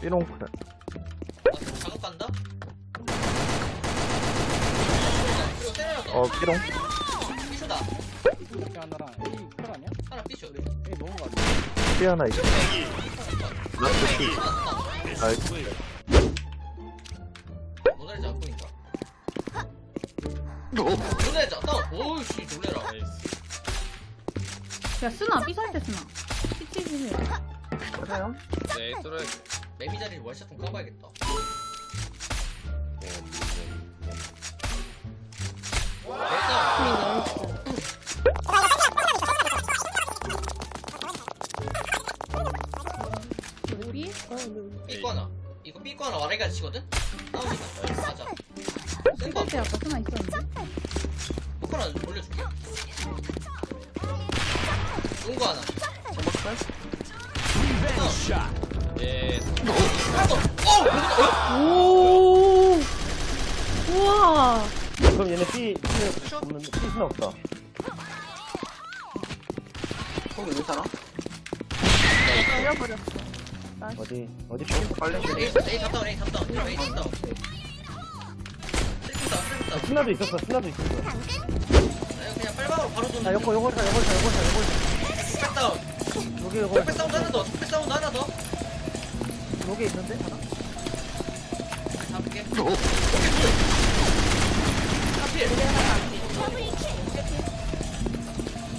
삐롱클. 아, 작업 간다? 그리고 때려놨어. 어, 삐롱. 삐쇼다. 이렇게 하나랑 A 클 아니야? 하나 삐쇼. A 너무 많아. 삐 하나 있어. 라스트 삐. 하나 나이스. 모델지 안 보인다. 모델지 안 나와. 오우씨, 놀래라. 야 쓰나 삐살 때 쓰나 삐치지 그래요? 네, 뚫어야 매미 자리를 월샷 좀 까봐야겠다. 일단 우리 삐꺼 하나. 이거 삐꺼 하나 와레가 치거든? 나오니까. 맞아. 센거 삐살 때 아까 쓰나 있었는데 포크 하나 올려줄게. 농구 하나. 예. 어! 오 우와 그럼 얘네 삐, 삐, 없는, 삐는 없다. 잃어버렸어 어디, 어디 삐? 빨리. A A 잡다운 A 잡다운 A 잡다운. 슬픈다 슬픈다. 스나도 있었어, 스나도 있었어. 그냥 빨방으로 바로 좀. 자, 요거, 요거, 자, 요거, 자, 요거, 자, 요거. 백다운. 여기, 요거. 백백 사운드 하나 더. 백백 사운드 하나 더. 요게 있는데? 하나? 잡을게. 굿. 하필.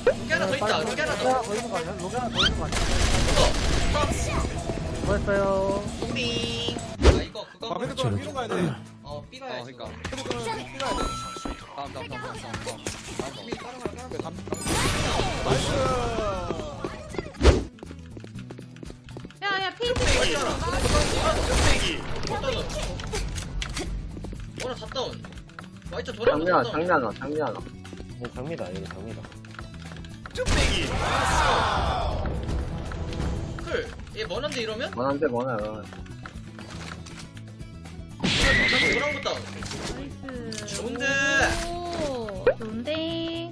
여기 하나 더 있다. 여기 하나 더. 더 있는 거 아니야? 여기 하나 더 있는 거 아니야? 더. 수고했어요. 빙. 아 이거 그거. 아, 헤드거는 삐로 가야 돼. 어 어, 삐가야지. 그러니까. 헤드거는 삐 가야 돼. 다음, 다음, 다음, 다음, 다음, 다음. 거. 감- 나이스. 피 있잖아. 워낙 다 다운. 와이트 돌아. 장미야, 장미 하나, 장미 하나. 네, 장미다, 이거 장미다. 클. 얘 뭐는데 이러면? 원한데 다운. 나이스 좋은데. 오 좋은데 A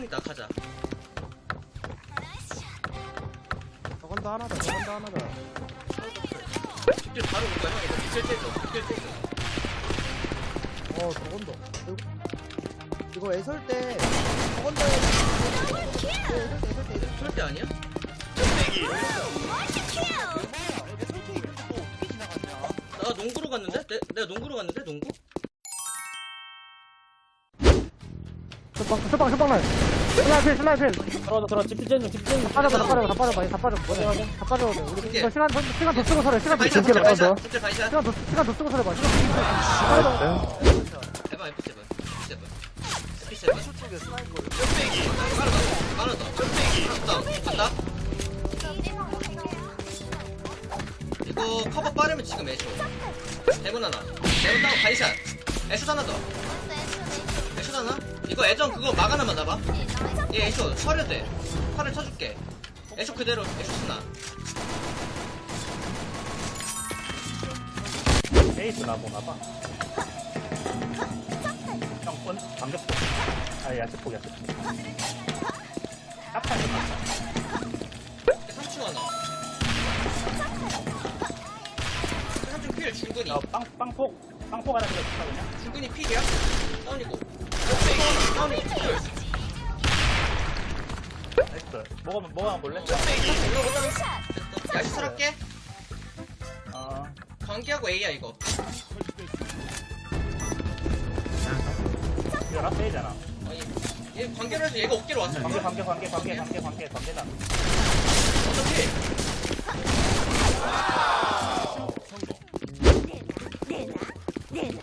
롱 다운이다. 가자. 저건 더 하나다, 저건 더 하나다. 바로 올 거야. 형 이거 뒷길 떼줘. 뒷길 떼줘. 어, 저건 더. 이거, 이거 애설 때, 저건 더 해야 돼. 애설 때, 애설 때, 애설 때. 절대 아니야? 나 농구로 갔는데? 내, 내가 농구로 갔는데? 농구? 쇼빵, 쇼빵, 쇼빵 날. 슬라이필, 슬라이필. 들어와, 들어와, 집중 좀, 집중 좀. 다 빠져, 다 빠져, 다 빠져, 다 빠져. 뭐야, 다 빠져. 우리 시간, 더- 시간 더 쓰고 서래, 시간 더 쓰고 서래. 바이샷. 시간 더, 시간 더 쓰고 서래 봐. 시간 더 쓰고 서래. 해봐, F7. F7. F7. 하나 더. 하나 더. 간다. 이거 커버 빠르면 지금 애쇼. 대문 하나. 대문 다운 바이샷. 애쇼 하나 더. 이거 애전 그거 막 하나만 잡아. 얘 애쇼 처려 돼. 팔을 쳐줄게. 애쇼 그대로 애쇼 쓰나. 베이스 나고 나봐. 형권 반격폭. 아, 야식폭, 야식폭. 깜짝 3층 하나. 3층 필 줄근이. 빵, 빵폭, 빵폭 하나 그냥? 줄근이 필이야? 다운이고. 나이스. 먹어, 먹어 볼래? 야시 설할게. 어. 관계하고 A야 이거. 이거 라페이잖아. 아니, 얘 관계로 해서 얘가 어깨로 왔어. 관계, 관계, 관계, 관계, 관계, 관계, 관계다. 어차피.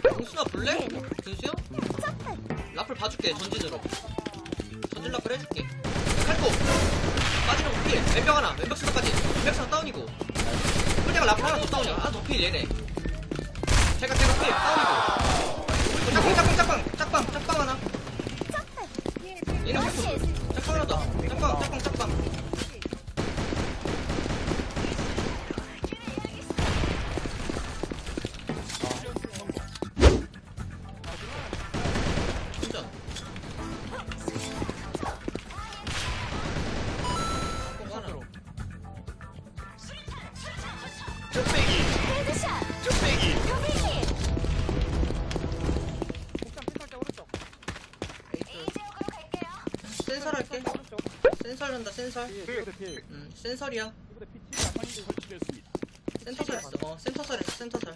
정수나 볼래? 준수요? 라플 봐줄게 전진으로. 전진 라플 해줄게. 칼코 빠지는 거 필. 왼벽 하나. 왼벽 스나까지. 왼벽 스나 다운이고. 홀대가 라플 하나 더 다운이야. 하나 더필 얘네. 제가 제가 필 다운이고. 짝빵 짝빵 짝빵 짝빵 짝빵 하나. 얘는 칼코. 센설 한다 센설 필, 필. 음 센설이야. 센터설 했어 어 센터설 했어 센터설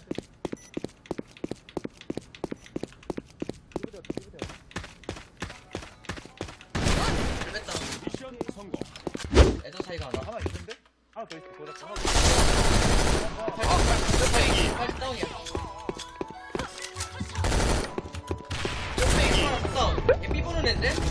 뺐다 미션 성공. 애들 사이가 하나 하나 있는데? 하나 더 있어. 도적 하나 아, 팔 다운이야 뺑 다운 얘 삐보는 앤데?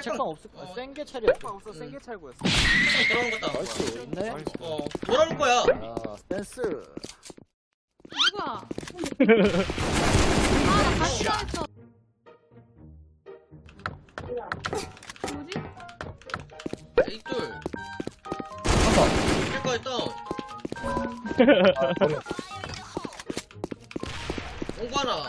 책방- 없을 거야. 어. 생게 차려. 책방 없어, 생게 찰고였어. 책방 들어온 거 다운 나이스, 있네. 어 돌아올 거야 아, 센스. 누구야? 아, 나 같이 했어. 뭐지? 에이돌 일거에 다운 온거 하나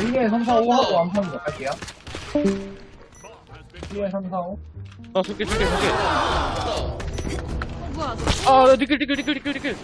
1, 2, 3, 4, 5 하고 어. 암산으로 갈게요. 1, 2, 3, 4, 5. 아, 줄게, 줄게, 줄게. 다운 어, 뭐야, 너. 아, 니끌, 니끌, 니끌, 니끌, 니끌.